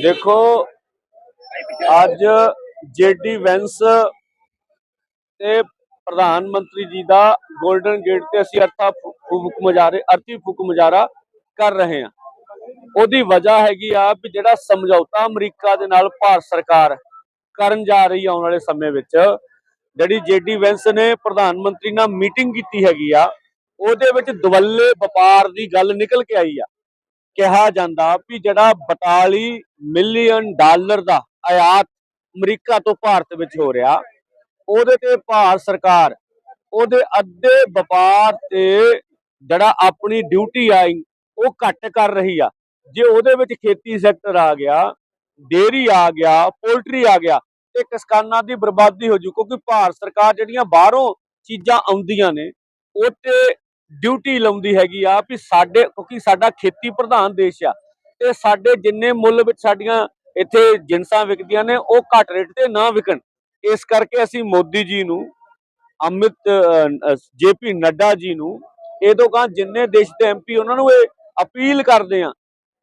ਦੇਖੋ, ਅੱਜ ਜੇਡੀ ਵੈਂਸ ਤੇ ਪ੍ਰਧਾਨ ਮੰਤਰੀ ਜੀ ਦਾ 골ਡਨ ਗੇਟ ਤੇ ਅਸੀਂ ਅਰਥਾ ਫੂ- ਫੂਕ ਮੁਜ਼ਾਰੇ, ਅਰਥੀ ਫੂਕ ਮੁਜ਼ਾਰਾ ਕਰ ਰਹੇ ਹਾਂ। ਉਹਦੀ ਵਜ੍ਹਾ ਹੈਗੀ ਆ ਵੀ ਜਿਹੜਾ ਸਮਝੌਤਾ ਅਮਰੀਕਾ ਦੇ ਨਾਲ ਭਾਰਤ ਸਰਕਾਰ ਕਰਨ ਜਾ ਰਹੀ ਆਉਣ ਵਾਲੇ ਸਮੇਂ ਵਿੱਚ, ਜਿਹੜੀ ਜੇਡੀ ਵੈਂਸ ਨੇ ਪ੍ਰਧਾਨ ਮੰਤਰੀ ਨਾਲ ਮੀਟਿੰਗ ਕੀਤੀ ਹੈਗੀ ਆ, ਉਹਦੇ ਵਿੱਚ ਦਵੱਲੇ ਵਪਾਰ ਦੀ ਗੱਲ ਨਿਕਲ ਕੇ ਆਈ ਆ। ਕਿਹਾ ਜਾਂਦਾ ਵੀ ਜਿਹੜਾ 42 ਮਿਲੀਅਨ ਡਾਲਰ ਦਾ ਆਯਾਤ ਅਮਰੀਕਾ ਤੋਂ ਭਾਰਤ ਵਿੱਚ ਹੋ ਰਿਹਾ, ਉਹਦੇ ਤੇ ਭਾਰਤ ਸਰਕਾਰ, ਉਹਦੇ ਅੱਧੇ ਵਪਾਰ ਤੇ ਜਿਹੜਾ ਆਪਣੀ ਡਿਊਟੀ ਆਈ ਉਹ ਘੱਟ ਕਰ ਰਹੀ ਆ। ਜੇ ਉਹਦੇ ਵਿੱਚ ਖੇਤੀ ਸੈਕਟਰ ਆ ਗਿਆ ਡੇਰੀ ਆ ਗਿਆ, ਪੋਲਟਰੀ ਆ ਗਿਆ, ਤੇ ਕਿਸਾਨਾਂ ਦੀ ਬਰਬਾਦੀ ਹੋ ਜੂ, ਕਿਉਂਕਿ ਭਾਰਤ ਸਰਕਾਰ ਜਿਹੜੀਆਂ ਬਾਹਰੋਂ ਚੀਜ਼ਾਂ ਆਉਂਦੀਆਂ ਨੇ, ਉਹ ਤੇ ਡਿਊਟੀ ਲਾਉਂਦੀ ਹੈਗੀ ਆ ਵੀ ਸਾਡੇ, ਕਿਉਂਕਿ ਸਾਡਾ ਖੇਤੀ ਪ੍ਰਧਾਨ ਦੇਸ਼ ਆ, ਤੇ ਸਾਡੇ ਜਿੰਨੇ ਮੁੱਲ ਵਿੱਚ ਸਾਡੀਆਂ ਇੱਥੇ ਜਿੰਸਾਂ ਵਿਕਦੀਆਂ ਨੇ, ਉਹ ਘੱਟ ਰੇਟ ਤੇ ਨਾ ਵਿਕਣ। ਇਸ ਕਰਕੇ ਅਸੀਂ ਮੋਦੀ ਜੀ ਨੂੰ, ਅਮਿਤ ਜੇਪੀ ਨੱਡਾ ਜੀ ਨੂੰ, ਇਹ ਤੋਂ ਕਹਾਂ ਜਿੰਨੇ ਦੇਸ਼ ਦੇ ਐਮਪੀ ਉਹਨਾਂ ਨੂੰ ਇਹ ਅਪੀਲ ਕਰਦੇ ਆ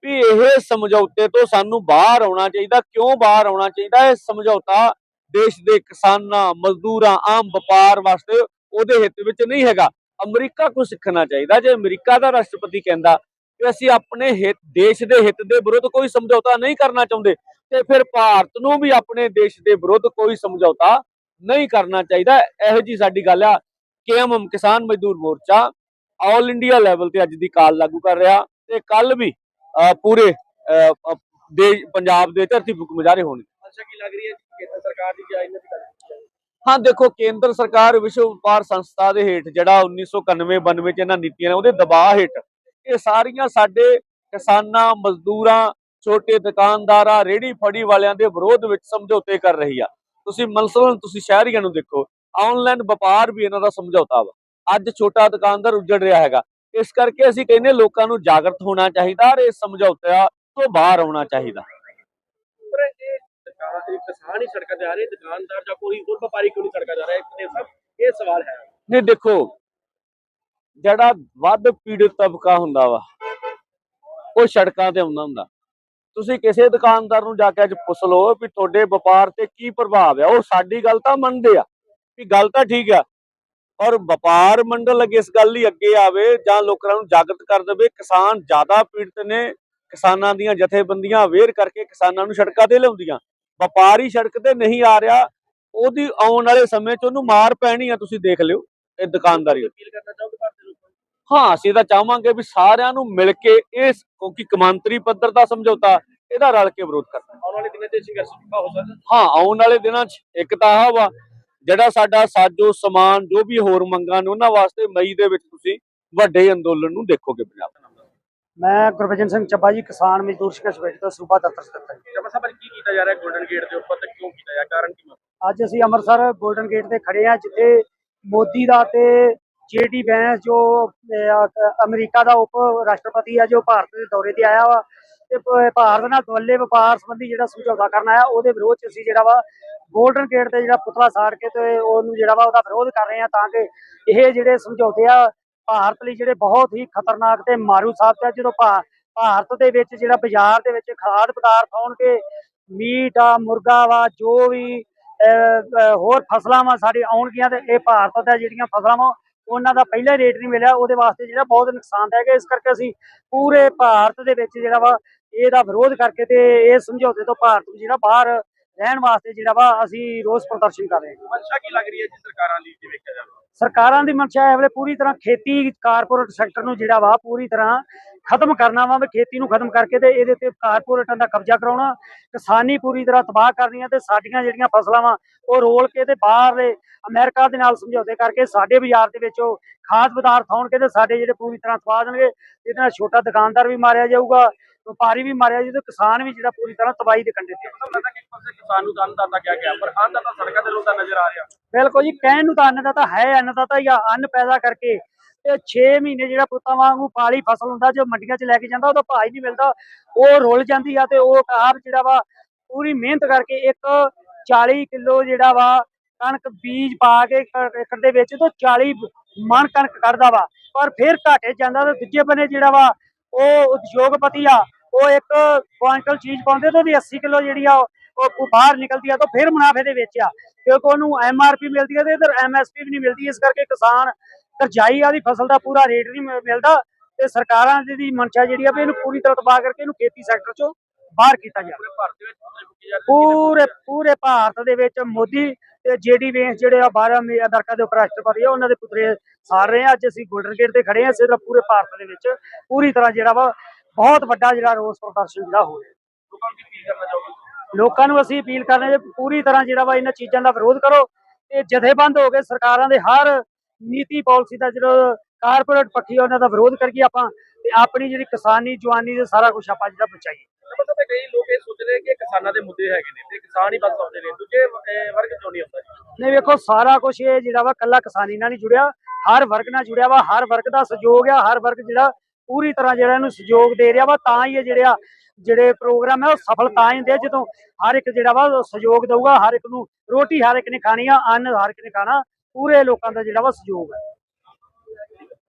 ਵੀ ਇਹ ਸਮਝੌਤੇ ਤੋਂ ਸਾਨੂੰ ਬਾਹਰ ਆਉਣਾ ਚਾਹੀਦਾ। ਕਿਉਂ ਬਾਹਰ ਆਉਣਾ ਚਾਹੀਦਾ? ਇਹ ਸਮਝੌਤਾ ਦੇਸ਼ ਦੇ ਕਿਸਾਨਾਂ, ਮਜ਼ਦੂਰਾਂ, ਆਮ ਵਪਾਰ ਵਾਸਤੇ ਉਹਦੇ ਹਿੱਤ ਵਿੱਚ ਨਹੀਂ ਹੈਗਾ। ਅਮਰੀਕਾ ਕੋ ਸਿੱਖਣਾ ਚਾਹੀਦਾ। ਜੇ ਅਮਰੀਕਾ ਦਾ ਰਾਸ਼ਟਰਪਤੀ ਕਹਿੰਦਾ ਕਿ ਅਸੀਂ ਆਪਣੇ ਹਿੱਤ ਦੇਸ਼ ਦੇ ਹਿੱਤ ਦੇ ਵਿਰੁੱਧ ਕੋਈ ਸਮਝੌਤਾ ਨਹੀਂ ਕਰਨਾ ਚਾਹੁੰਦੇ ਤੇ ਫਿਰ ਭਾਰਤ ਨੂੰ ਵੀ ਆਪਣੇ ਦੇਸ਼ ਦੇ ਵਿਰੁੱਧ ਕੋਈ ਸਮਝੌਤਾ ਨਹੀਂ ਕਰਨਾ ਚਾਹੀਦਾ। ਇਹੋ ਜੀ ਸਾਡੀ ਗੱਲ ਆ। ਕੇਐਮਐਮ ਕਿਸਾਨ ਮਜ਼ਦੂਰ ਮੋਰਚਾ ਆਲ ਇੰਡੀਆ ਲੈਵਲ ਤੇ ਅੱਜ ਦੀ ਕਾਲ ਲਾਗੂ ਕਰ ਰਿਹਾ ਤੇ ਕੱਲ ਵੀ ਪੂਰੇ ਅਹ, ਪੰਜਾਬ ਦੇ ਧਰਤੀ ਫੁਕ ਮੁਜ਼ਾਹਰੇ ਹੋਣਗੇ। ਅੱਛਾ ਕੀ ਲੱਗ ਰਹੀ ਹੈ ਕੇਂਦਰ ਸਰਕਾਰ ਦੀ ਜਾਂ ਇਹਨਾਂ ਦੀ ਗੱਲ? ਹਾਂ, ਦੇਖੋ, ਕੇਂਦਰ ਸਰਕਾਰ ਵਿਸ਼ਵ ਵਪਾਰ ਸੰਸਥਾ ਦੇ ਹੇਠ ਜਿਹੜਾ 1991-92 ਚ ਇਹਨਾਂ ਨੀਤੀਆਂ ਨੇ, ਉਹਦੇ ਦਬਾਅ ਹੇਠ ਇਹ ਸਾਰੀਆਂ ਸਾਡੇ ਕਿਸਾਨਾਂ, ਮਜ਼ਦੂਰਾਂ, ਛੋਟੇ ਦੁਕਾਨਦਾਰਾਂ ਰੇੜੀ ਫੜੀ ਵਾਲਿਆਂ ਦੇ ਵਿਰੋਧ ਵਿੱਚ ਸਮਝੌਤੇ ਕਰ ਰਹੀ ਆ। ਤੁਸੀਂ ਮਸਲਨ ਤੁਸੀਂ ਸ਼ਹਿਰੀਆਂ ਨੂੰ ਦੇਖੋ, ਆਨਲਾਈਨ ਵਪਾਰ ਵੀ ਇਹਨਾਂ ਦਾ ਸਮਝੌਤਾ ਵਾ। ਅੱਜ ਛੋਟਾ ਦੁਕਾਨਦਾਰ ਉੱਜੜ ਰਿਹਾ ਹੈਗਾ। ਇਸ ਕਰਕੇ ਅਸੀਂ ਕਹਿੰਦੇ ਲੋਕਾਂ ਨੂੰ ਜਾਗਰਤ ਹੋਣਾ ਚਾਹੀਦਾ ਔਰ ਇਸ ਸਮਝੌਤੇ ਤੋਂ ਬਾਹਰ ਆਉਣਾ ਚਾਹੀਦਾ ਪਰ ਇਹ ਸਰਕਾਰ ਸਿਰਫ ਕਿਸਾਨ ਹੀ ਸੜਕਾਂ ਤੇ ਆ ਰਹੇ, ਦੁਕਾਨਦਾਰ ਜਾਂ ਕੋਈ ਹੋਰ ਵਪਾਰੀ ਕਿਉਂ ਨਹੀਂ ਸੜਕਾਂ ਜਾ ਰਿਹਾ? ਇਹ ਸਭ ਇਹ ਸਵਾਲ ਹੈ। ਨਹੀਂ, ਦੇਖੋ, ਜਿਹੜਾ ਵੱਧ ਪੀੜਤ ਤਬਕਾ ਹੁੰਦਾ ਵਾ, ਉਹ ਸੜਕਾਂ ਤੇ ਆਉਂਦਾ ਹੁੰਦਾ। ਤੁਸੀਂ ਕਿਸੇ ਦੁਕਾਨਦਾਰ ਨੂੰ ਜਾ ਕੇ ਅੱਜ ਪੁੱਛ ਲਓ ਵੀ ਤੁਹਾਡੇ ਵਪਾਰ ਤੇ ਕੀ ਪ੍ਰਭਾਵ ਆ, ਉਹ ਸਾਡੀ ਗੱਲ ਤਾਂ ਮੰਨਦੇ ਆ, ਵੀ ਗੱਲ ਤਾਂ ਠੀਕ ਆ ਔਰ ਵਪਾਰ ਮੰਡਲ ਅੱਗੇ ਇਸ ਗੱਲ ਲਈ ਅੱਗੇ ਆਵੇ ਜਾਂ ਲੋਕਾਂ ਨੂੰ ਜਾਗਰਤ ਕਰ ਦੇਵੇ, ਕਿਸਾਨ ਜ਼ਿਆਦਾ ਪੀੜਤ ਨੇ, ਕਿਸਾਨਾਂ ਦੀਆਂ ਜਥੇਬੰਦੀਆਂ ਅਵੇਅਰ ਕਰਕੇ ਕਿਸਾਨਾਂ ਨੂੰ ਸੜਕਾਂ ਤੇ ਲਿਆਉਂਦੀਆਂ। ਵਪਾਰੀ ਸੜਕ ਤੇ ਨਹੀਂ ਆ ਰਿਹਾ ਉਹਦੀ ਆਉਣ ਵਾਲੇ ਸਮੇਂ 'ਚ ਉਹਨੂੰ ਮਾਰ ਪੈਣੀ ਆ ਤੁਸੀਂ ਦੇਖ ਲਿਓ ਇਹ ਦੁਕਾਨਦਾਰੀ ਹਾਂ ਅਸੀਂ ਤਾਂ ਚਾਹਾਂਗੇ ਵੀ ਸਾਰਿਆਂ ਨੂੰ ਮਿਲ ਕੇ ਇਸ ਕਿਉਂਕਿ ਕਮਾਂਤਰੀ ਪੱਧਰ ਦਾ ਸਮਝੌਤਾ ਇਹਦਾ ਰਲ ਕੇ ਵਿਰੋਧ ਕਰਨਾ। ਆਉਣ ਵਾਲੇ ਦਿਨਾਂ 'ਚ ਸੰਘਰਸ਼ ਹੋ ਸਕਦਾ। ਹਾਂ ਆਉਣ ਵਾਲੇ ਦਿਨਾਂ 'ਚ ਇੱਕ ਤਾਂ ਆਹ ਵਾ ਜਿਹੜਾ ਸਾਡਾ ਸਾਜੋ ਸਮਾਨ ਜੋ ਵੀ ਹੋਰ ਮੰਗਾਂ ਨੇ ਉਹਨਾਂ ਵਾਸਤੇ ਮਈ ਦੇ ਵਿੱਚ ਤੁਸੀਂ ਵੱਡੇ ਅੰਦੋਲਨ ਨੂੰ ਦੇਖੋਗੇ ਪੰਜਾਬ। ਮੈਂ ਗੁਰਬਚਨ ਸਿੰਘ ਚੱਬਾ ਜੀ ਕਿਸਾਨ ਮਜ਼ਦੂਰ ਸੰਘਰਸ਼ ਕਮੇਟੀ ਦਾ ਸੂਬਾ ਦਫ਼ਤਰ ਸਕੱਤਰ। ਜਮਾ ਸਾਹਿਬ ਕੀ ਕੀਤਾ ਜਾ ਰਿਹਾ ਗੋਲਡਨ ਗੇਟ ਦੇ ਉੱਪਰ ਤੇ ਕਿਉਂ ਕੀਤਾ ਜਾ ਕਾਰਨ ਕੀ ਅੱਜ ਅਸੀਂ ਅੰਮ੍ਰਿਤਸਰ 골ਡਨ ਗੇਟ ਤੇ ਖੜੇ ਆ ਜਿੱਥੇ ਮੋਦੀ ਦਾ ਤੇ ਜੇਡੀ ਵੈਂਸ ਜੋ ਅਮਰੀਕਾ ਦਾ ਉਪ ਰਾਸ਼ਟਰਪਤੀ ਆ ਜੋ ਭਾਰਤ ਦੇ ਦੌਰੇ ਤੇ ਆਇਆ ਵਾ ਤੇ ਭਾਰਤ ਨਾਲ ਦੁਵੱਲੇ ਵਪਾਰ ਸੰਬੰਧੀ ਜਿਹੜਾ ਸਮਝੌਤਾ ਕਰਨ ਆਇਆ ਉਹਦੇ ਵਿਰੋਧ ਚ ਅਸੀਂ ਜਿਹੜਾ ਵਾ 골ਡਨ ਗੇਟ ਤੇ ਜਿਹੜਾ ਪੁਤਲਾ ਸਾੜ ਕੇ ਤੇ ਉਹਨੂੰ ਜਿਹੜਾ ਵਾ ਉਹਦਾ ਵਿਰੋਧ ਕਰ ਰਹੇ ਆ ਤਾਂ ਕਿ ਇਹ ਜਿਹੜੇ ਸਮਝੌਤੇ ਆ ਭਾਰਤ ਲਈ ਜਿਹੜੇ ਬਹੁਤ ਹੀ ਖਤਰਨਾਕ ਤੇ ਮਾਰੂ ਸਾਬਤ ਹੈ ਜਦੋਂ ਭਾ- ਭਾਰਤ ਦੇ ਵਿੱਚ ਜਿਹੜਾ ਬਾਜ਼ਾਰ ਦੇ ਵਿੱਚ ਖਾਦ ਪਦਾਰਥ ਆਉਣਗੇ ਮੀਟ ਆ ਮੁਰਗਾ ਵਾ ਜੋ ਵੀ ਅਹ, ਹੋਰ ਫਸਲਾਂ ਵਾ ਸਾਡੇ ਆਉਣਗੀਆਂ ਤੇ ਇਹ ਭਾਰਤ ਦਾ ਜਿਹੜੀਆਂ ਫਸਲਾਂ ਵਾ ਉਹਨਾਂ ਦਾ ਪਹਿਲਾ ਰੇਟ ਨਹੀਂ ਮਿਲਿਆ ਉਹਦੇ ਵਾਸਤੇ ਜਿਹੜਾ ਬਹੁਤ ਨੁਕਸਾਨਦਾਇਕ ਹੈ ਇਸ ਕਰਕੇ ਅਸੀਂ ਪੂਰੇ ਭਾਰਤ ਦੇ ਵਿੱਚ ਜਿਹੜਾ ਵਾ ਇਹਦਾ ਵਿਰੋਧ ਕਰਕੇ ਤੇ ਇਹ ਸਮਝੌਤੇ ਤੋਂ ਭਾਰਤ ਨੂੰ ਜਿਹੜਾ ਬਾਹਰ ਰਹਿਣ ਵਾਸਤੇ ਜਿਹੜਾ ਵਾ ਅਸੀਂ ਰੋਸ ਪ੍ਰਦਰਸ਼ਨ ਕਰ ਰਹੇ ਹਾਂ। ਮਨਸ਼ਾ ਕੀ ਲੱਗ ਰਹੀ ਹੈ ਜੀ ਸਰਕਾਰਾਂ ਦੀ ਜੇ ਵੇਖਿਆ ਜਾਵੇ ਸਰਕਾਰਾਂ ਦੀ ਮਨਸ਼ਾ ਹੈ ਵੇਲੇ ਪੂਰੀ ਤਰ੍ਹਾਂ ਖੇਤੀ ਕਾਰਪੋਰੇਟ ਸੈਕਟਰ ਨੂੰ ਜਿਹੜਾ ਵਾ ਪੂਰੀ ਤਰ੍ਹਾਂ ਖਤਮ ਕਰਨਾ ਵਾ ਵੀ ਖੇਤੀ ਨੂੰ ਖਤਮ ਕਰਕੇ ਤੇ ਇਹਦੇ ਤੇ ਕਾਰਪੋਰੇਟਾਂ ਦਾ ਕਬਜ਼ਾ ਕਰਾਉਣਾ ਕਿਸਾਨੀ ਪੂਰੀ ਤਰ੍ਹਾਂ ਤਬਾਹ ਕਰਨੀਆਂ ਤੇ ਸਾਡੀਆਂ ਜਿਹੜੀਆਂ ਫਸਲਾਂ ਵਾ ਉਹ ਰੋਲ ਕੇ ਤੇ ਬਾਹਰਲੇ ਅਮਰੀਕਾ ਦੇ ਨਾਲ ਸਮਝੌਤੇ ਕਰਕੇ ਸਾਡੇ ਬਾਜ਼ਾਰ ਦੇ ਵਿੱਚ ਉਹ ਖਾਦ ਪਦਾਰਥ ਆਉਣਗੇ ਤੇ ਸਾਡੇ ਜਿਹੜੇ ਪੂਰੀ ਤਰ੍ਹਾਂ ਤਬਾਹ ਦੇਣਗੇ ਇਹਦੇ ਨਾਲ ਛੋਟਾ ਦੁਕਾਨਦਾਰ ਵੀ ਮਾਰਿਆ ਜਾਊਗਾ ਵਪਾਰੀ ਵੀ ਮਾਰਿਆ ਜਾਊ ਤੇ ਕਿਸਾਨ ਵੀ ਜਿਹੜਾ ਪੂਰੀ ਤਰ੍ਹਾਂ ਤਬਾਹੀ ਦੇ ਕੰਢੇ ਤੇ ਆ। ਮਤਲਬ ਲੱਗਦਾ ਕਿ ਇੱਕ ਪਾਸੇ ਕਿਸਾਨ ਨੂੰ ਅੰਨਦਾਤਾ ਕਿਹਾ ਗਿਆ ਪਰ ਅੰਨਦਾਤਾ ਸੜਕਾਂ ਤੇ ਲੋਕਾਂ ਨਜ਼ਰ ਆ ਰਿਹਾ ਬਿਲਕੁਲ ਜੀ ਕਹਿਣ ਨੂੰ ਤਾਂ ਅੰਨਦਾਤਾ ਹੈ ਅੰਨਦਾਤਾ ਜਾਂ ਅੰਨ ਪੈਦਾ ਕਰਕੇ ਤੇ 6 ਮਹੀਨੇ ਜਿਹੜਾ ਪੁੱਤਾਂ ਵਾਂਗੂ ਪਾਲੀ ਫਸਲ ਹੁੰਦਾ ਜੋ ਮੰਡੀਆਂ 'ਚ ਲੈ ਕੇ ਜਾਂਦਾ ਉਹਦਾ ਭਾਅ ਹੀ ਨਹੀਂ ਮਿਲਦਾ ਉਹ ਰੁੱਲ ਜਾਂਦੀ ਆ ਤੇ ਉਹ ਆਪ ਜਿਹੜਾ ਵਾ ਪੂਰੀ ਮਿਹਨਤ ਕਰਕੇ ਇੱਕ 40 ਕਿਲੋ ਜਿਹੜਾ ਵਾ ਕਣਕ ਬੀਜ ਪਾ ਕੇ ਕ- ਏਕੜ ਦੇ ਵਿੱਚ ਤੋਂ 40 ਮਣ ਕਣਕ ਕੱਢਦਾ ਵਾ ਪਰ ਫਿਰ ਘਾਟੇ ਜਾਂਦਾ ਤੇ ਦੂਜੇ ਬੰਨੇ ਜਿਹੜਾ ਵਾ ਉਹ ਉਦਯੋਗਪਤੀ ਆ, ਉਹ ਇੱਕ ਕੁਆਂਟਲ ਚੀਜ਼ ਪਾਉਂਦੇ ਤਾਂ ਉਹਦੀ 80 ਕਿਲੋ ਜਿਹੜੀ ਆ, ਉਹ ਬਾਹਰ ਨਿਕਲਦੀ ਆ ਤਾਂ ਫਿਰ ਮੁਨਾਫੇ ਦੇ ਵਿੱਚ ਆ। ਕਿਉਂਕਿ ਉਹਨੂੰ ਐਮਆਰਪੀ ਮਿਲਦੀ ਹੈ ਤੇ ਇਧਰ ਐਮਐਸਪੀ ਵੀ ਨਹੀਂ ਮਿਲਦੀ, ਇਸ ਕਰਕੇ ਕਿਸਾਨ ਕਰਜਾਈ ਆਦੀ ਫਸਲ ਦਾ ਪੂਰਾ ਰੇਟ ਨਹੀਂ ਮਿਲਦਾ ਤੇ ਸਰਕਾਰਾਂ ਦੀ ਦੀ ਮਨਸ਼ਾ ਜਿਹੜੀ ਆ ਵੀ ਇਹਨੂੰ ਪੂਰੀ ਤਰ੍ਹਾਂ ਤਬਾਹ ਕਰਕੇ ਇਹਨੂੰ ਖੇਤੀ ਸੈਕਟਰ ਚੋਂ ਬਾਹਰ ਕੀਤਾ ਜਾ ਰਹੇ। ਪੂਰੇ ਪੂਰੇ ਭਾਰਤ ਦੇ ਵਿੱਚ ਮੋਦੀ ਤੇ ਜੇਡੀ ਵੇਂਸ ਜਿਹੜੇ ਆ 12 ਅਮੀ- ਅਮਰੀਕਾ ਦੇ ਉਪ ਰਾਸ਼ਟਰਪਤੀ ਆ ਉਹਨਾਂ ਦੇ ਪੁੱਤਰੇ ਸਾਰ ਰਹੇ ਆ। ਅੱਜ ਅਸੀਂ ਗੋਲਡਨ ਗੇਟ ਤੇ ਖੜੇ ਆ ਸਿਰਫ ਪੂਰੇ ਭਾਰਤ ਦੇ ਵਿੱਚ। ਪੂਰੀ ਤਰ੍ਹਾਂ ਜਿਹੜਾ ਵਾ ਬਹੁਤ ਵੱਡਾ ਜਿਹੜਾ ਰੋਸ ਪ੍ਰਦਰਸ਼ਨ ਜਿਹੜਾ ਹੋ ਰਿਹਾ। ਲੋਕਾਂ ਨੂੰ ਅਸੀਂ ਅਪੀਲ ਕਰਨੇ ਜੇ ਪੂਰੀ ਤਰ੍ਹਾਂ ਜਿਹੜਾ ਵਾ ਇਹਨਾਂ ਚੀਜ਼ਾਂ ਦਾ ਵਿਰੋਧ ਕਰੋ ਤੇ ਜਥੇਬੰਦ ਹੋ ਕੇ ਸਰਕਾਰਾਂ ਦੇ ਹਰ ਨੀਤੀ ਪਾਲਿਸੀ ਦਾ ਜਿਹੜਾ ਕਾਰਪੋਰੇਟ ਪੱਖੀ ਉਹਨਾਂ ਦਾ ਵਿਰੋਧ ਕਰਕੇ ਆਪਾਂ ਤੇ ਆਪਣੀ ਜਿਹੜੀ ਕਿਸਾਨੀ ਜਵਾਨੀ ਦੇ ਸਾਰਾ ਕੁਝ ਆਪਾਂ ਜਿਹੜਾ ਬਚਾਈਏ ਮਤਲਬ ਕਈ ਲੋਕ ਇਹ ਸੋਚਦੇ ਨੇ ਕਿ ਕਿਸਾਨਾਂ ਦੇ ਮੁੱਦੇ ਹੈਗੇ ਨੇ ਤੇ ਕਿਸਾਨ ਹੀ ਬਸ ਆਉਂਦੇ ਨੇ ਦੂਜੇ ਵਰਗ ਚੋਂ ਨਹੀਂ ਆਉਂਦਾ। ਨਹੀਂ ਵੇਖੋ ਸਾਰਾ ਕੁਝ ਇਹ ਜਿਹੜਾ ਵਾ ਕੱਲਾ ਕਿਸਾਨੀ ਨਾਲ ਨਹੀਂ ਜੁੜਿਆ ਹਰ ਵਰਗ ਨਾਲ ਜੁੜਿਆ ਵਾ ਹਰ ਵਰਗ ਦਾ ਸਹਿਯੋਗ ਆ ਹਰ ਵਰਗ ਜਿਹੜਾ ਪੂਰੀ ਤਰ੍ਹਾਂ ਜਿਹੜਾ ਇਹਨੂੰ ਸਹਿਯੋਗ ਦੇ ਰਿਹਾ ਵਾ ਤਾਂ ਹੀ ਇਹ ਜਿਹੜਾ ਜਿਹੜੇ ਪ੍ਰੋਗਰਾਮ ਹੈ ਉਹ ਸਫਲ ਤਾਂ ਹੀ ਹੁੰਦੇ ਜਦੋਂ ਹਰ ਇੱਕ ਜਿਹੜਾ ਵਾ ਸਹਿਯੋਗ ਦਊਗਾ ਹਰ ਇੱਕ ਨੂੰ ਰੋਟੀ ਹਰ ਇੱਕ ਨੇ ਖਾਣੀ ਆ ਅੰਨ ਹਰ ਇੱਕ ਨੇ ਖਾਣਾ ਪੂਰੇ ਲੋਕਾਂ ਦਾ ਜਿਹੜਾ ਵਾ ਸਹਿਯੋਗ ਹੈ